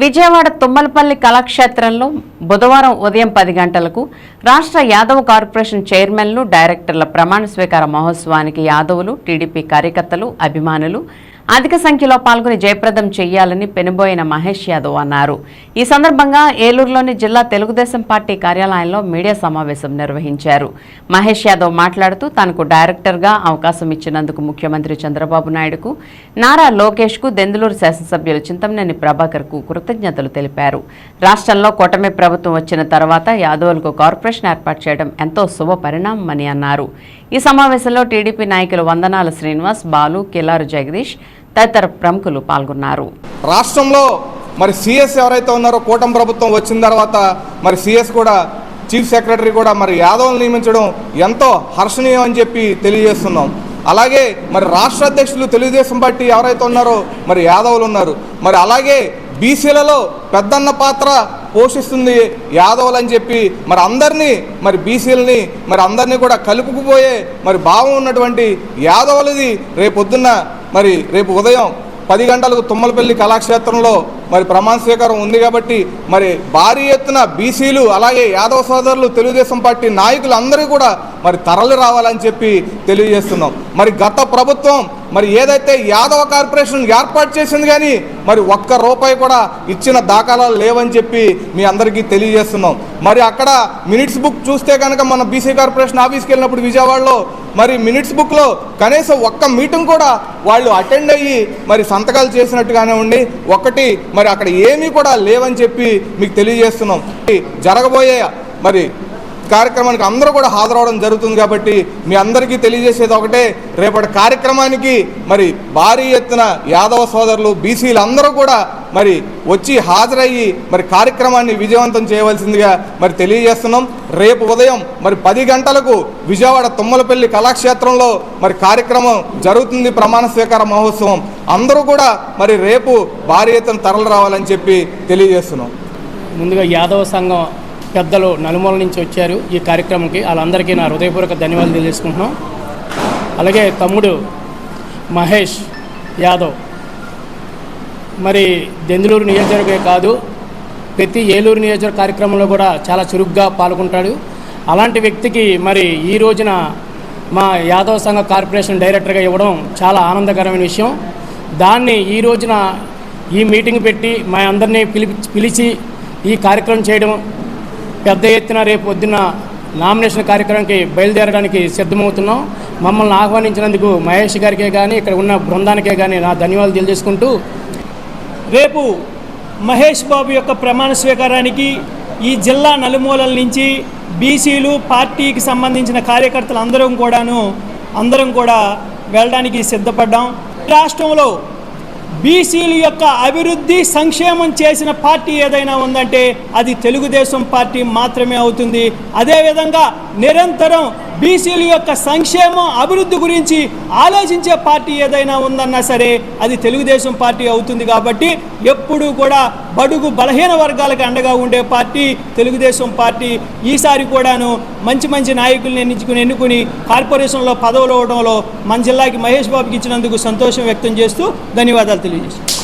విజయవాడ తుమ్మలపల్లి కళాక్షేత్రంలో బుధవారం ఉదయం పది గంటలకు రాష్ట్ర యాదవ్ కార్పొరేషన్ చైర్మన్లు డైరెక్టర్ల ప్రమాణ స్వీకార మహోత్సవానికి యాదవులు టీడీపీ కార్యకర్తలు అభిమానులు అధిక సంఖ్యలో పాల్గొని జయప్రదం చేయాలని పెనుబోయిన మహేష్ యాదవ్ అన్నారు. ఈ సందర్భంగా ఏలూరులోని జిల్లా తెలుగుదేశం పార్టీ కార్యాలయంలో మీడియా సమావేశం నిర్వహించారు. మహేష్ యాదవ్ మాట్లాడుతూ తనకు డైరెక్టర్గా అవకాశం ఇచ్చినందుకు ముఖ్యమంత్రి చంద్రబాబు నాయుడుకు నారా లోకేష్కు దెందులూరు శాసనసభ్యులు చింతమనేని ప్రభాకర్కు కృతజ్ఞతలు తెలిపారు. రాష్ట్రంలో కూటమి ప్రభుత్వం వచ్చిన తర్వాత యాదవ్లకు కార్పొరేషన్ ఏర్పాటు చేయడం ఎంతో శుభ పరిణామమని అన్నారు. ఈ సమావేశంలో టీడీపీ నాయకులు వందనాల శ్రీనివాస్ బాలు కిలారు జగదీష్ తదితర ప్రముఖులు పాల్గొన్నారు. రాష్ట్రంలో మరి సిఎస్ ఎవరైతే ఉన్నారో కూటమి ప్రభుత్వం వచ్చిన తర్వాత మరి సిఎస్ కూడా చీఫ్ సెక్రటరీ కూడా మరి యాదవ్ని నియమించడం ఎంతో హర్షణీయం అని చెప్పి తెలియజేస్తున్నాం. అలాగే మరి రాష్ట్ర అధ్యక్షులు తెలుగుదేశం పార్టీ ఎవరైతే ఉన్నారో మరి యాదవులు ఉన్నారు. మరి అలాగే బీసీలలో పెద్దన్న పాత్ర పోషిస్తుంది యాదవులు అని చెప్పి మరి అందరినీ మరి బీసీలని మరి అందరినీ కూడా కలుపుకుపోయే మరి భావం ఉన్నటువంటి యాదవులది రేపొద్దున్న మరి రేపు ఉదయం పది గంటలకు తుమ్మలపల్లి కళాక్షేత్రంలో మరి ప్రమాణ స్వీకారం ఉంది కాబట్టి మరి భారీ ఎత్తున బీసీలు అలాగే యాదవ సోదరులు తెలుగుదేశం పార్టీ నాయకులు అందరూ కూడా మరి తరలి రావాలని చెప్పి తెలియజేస్తున్నాం. మరి గత ప్రభుత్వం మరి ఏదైతే యాదవ కార్పొరేషన్ ఏర్పాటు చేసింది కానీ మరి ఒక్క రూపాయి కూడా ఇచ్చిన దాఖలాలు లేవని చెప్పి మీ అందరికీ తెలియజేస్తున్నాం. మరి అక్కడ మినిట్స్ బుక్ చూస్తే కనుక మన బీసీ కార్పొరేషన్ ఆఫీస్కి వెళ్ళినప్పుడు విజయవాడలో మరి మినిట్స్ బుక్లో కనీసం ఒక్క మీటింగ్ కూడా వాళ్ళు అటెండ్ అయ్యి మరి సంతకాలు చేసినట్టుగానే ఉండి ఒకటి మరి అక్కడ ఏమీ కూడా లేవని చెప్పి మీకు తెలియజేస్తున్నాం. జరగబోయే మరి కార్యక్రమానికి అందరూ కూడా హాజరవడం జరుగుతుంది కాబట్టి మీ అందరికీ తెలియజేసేది ఒకటే రేపటి కార్యక్రమానికి మరి భారీ ఎత్తున యాదవ సోదరులు బీసీలు అందరూ కూడా మరి వచ్చి హాజరయ్యి మరి కార్యక్రమాన్ని విజయవంతం చేయవలసిందిగా మరి తెలియజేస్తున్నాం. రేపు ఉదయం మరి పది గంటలకు విజయవాడ తుమ్మలపల్లి కళాక్షేత్రంలో మరి కార్యక్రమం జరుగుతుంది ప్రమాణ స్వీకార మహోత్సవం. అందరూ కూడా మరి రేపు భారీ ఎత్తున తరలి రావాలని చెప్పి తెలియజేస్తున్నాం. ముందుగా యాదవ సంఘం పెద్దలు నలుమూల నుంచి వచ్చారు ఈ కార్యక్రమంకి. వాళ్ళందరికీ నా హృదయపూర్వక ధన్యవాదాలు తెలియజేసుకుంటున్నాం. అలాగే తమ్ముడు మహేష్ యాదవ్. మరి దెందులూరు నియోజకవర్గమే కాదు ప్రతి ఏలూరు నియోజకవర్గ కార్యక్రమంలో కూడా చాలా చురుగ్గా పాల్గొంటాడు. అలాంటి వ్యక్తికి మరి ఈ రోజున మా యాదవ్ సంఘ కార్పొరేషన్ డైరెక్టర్గా ఇవ్వడం చాలా ఆనందకరమైన విషయం. దాన్ని ఈ రోజున ఈ మీటింగ్ పెట్టి మా అందరినీ పిలిపి పిలిచి ఈ కార్యక్రమం చేయడం పెద్ద ఎత్తున రేపు పొద్దున్న నామినేషన్ కార్యక్రమానికి బయలుదేరడానికి సిద్ధమవుతున్నాం. మమ్మల్ని ఆహ్వానించినందుకు మహేష్ గారికే కానీ ఇక్కడ ఉన్న బృందానికే కానీ నా ధన్యవాదాలు తెలియజేసుకుంటూ రేపు మహేష్ బాబు యొక్క ప్రమాణ స్వీకారానికి ఈ జిల్లా నలుమూలల నుంచి బీసీలు పార్టీకి సంబంధించిన కార్యకర్తలు అందరం కూడాను అందరం కూడా వెళ్ళడానికి సిద్ధపడ్డాం. రాష్ట్రంలో బీసీల యొక్క అభివృద్ధి సంక్షేమం చేసిన పార్టీ ఏదైనా ఉందంటే అది తెలుగుదేశం పార్టీ మాత్రమే అవుతుంది. అదేవిధంగా నిరంతరం బీసీల యొక్క సంక్షేమం అభివృద్ధి గురించి ఆలోచించే పార్టీ ఏదైనా ఉందన్నా సరే అది తెలుగుదేశం పార్టీ అవుతుంది కాబట్టి ఎప్పుడూ కూడా బడుగు బలహీన వర్గాలకు అండగా ఉండే పార్టీ తెలుగుదేశం పార్టీ. ఈసారి కూడాను మంచి మంచి నాయకుల్ని ఎన్నించుకుని ఎన్నుకుని కార్పొరేషన్లో పదవులు అవడంలో మన జిల్లాకి మహేష్ బాబుకి ఇచ్చినందుకు సంతోషం వ్యక్తం చేస్తూ ధన్యవాదాలు తెలియజేస్తాను